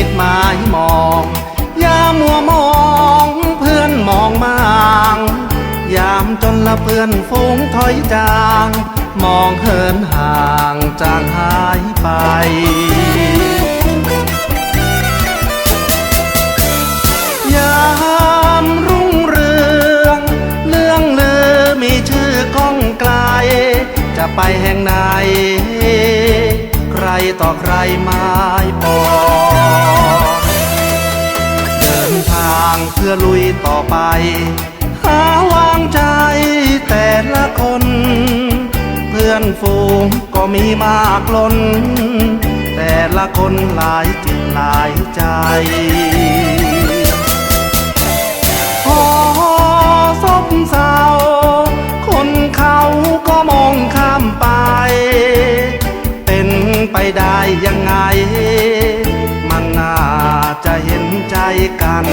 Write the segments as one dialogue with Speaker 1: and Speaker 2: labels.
Speaker 1: มิหมายมองยามมัวมองเพื่อนมองมางยามจนละเพื่อนฝูงถอยจาง มองเหินห่างจางหายไปยามรุ่งเรืองเรื่องลือมีชื่อก้องไกล จะไปแห่งไหน ใครต่อใครไม่ป ต่อไป หาวางใจแต่ละคน เพื่อนฝูงก็มีมากล้น แต่ละคนหลายจิตหลายใจพอซบเศร้าคนเขาก็มองข้ามไป เป็นไปได้ยังไง มันน่าจะเห็นใจกัน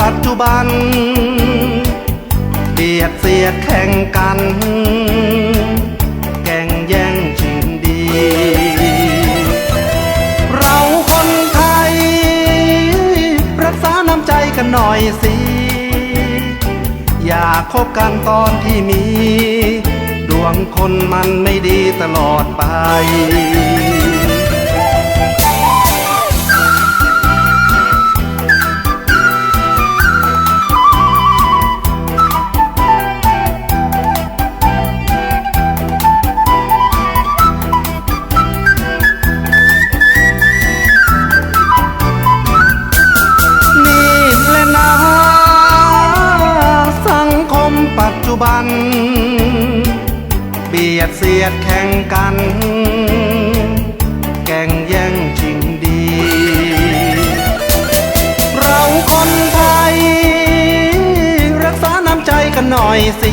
Speaker 1: ปัจจุบันเบียดเสียดแข่งกัน แก่งแย่งชิงดี เราคนไทย รักษาน้ำใจกันหน่อยสิ อย่าคบกันตอนที่มี ดวงคนมันไม่ดีตลอดไป บัน เบียดเสียดแข่งกัน แก่งแย่งชิงดี เราคนไทย รักษาน้ำใจกันหน่อยสิ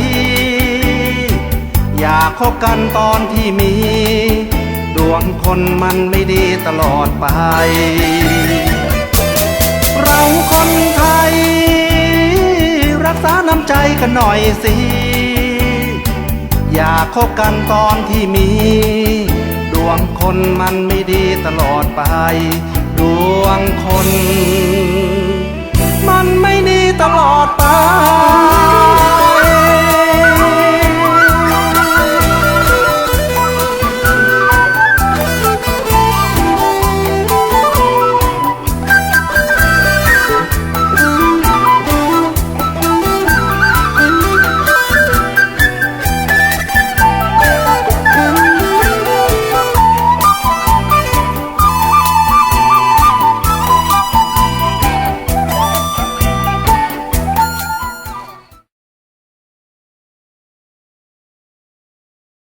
Speaker 1: อย่าคบกันตอนที่มี ดวงคนมันไม่ดีตลอดไป เราคนไทย น้ำใจกันหน่อยสิ อย่าคบกันตอนที่มี ดวงคนมันไม่ดีตลอดไป ดวงคน มันไม่ดีตลอดไป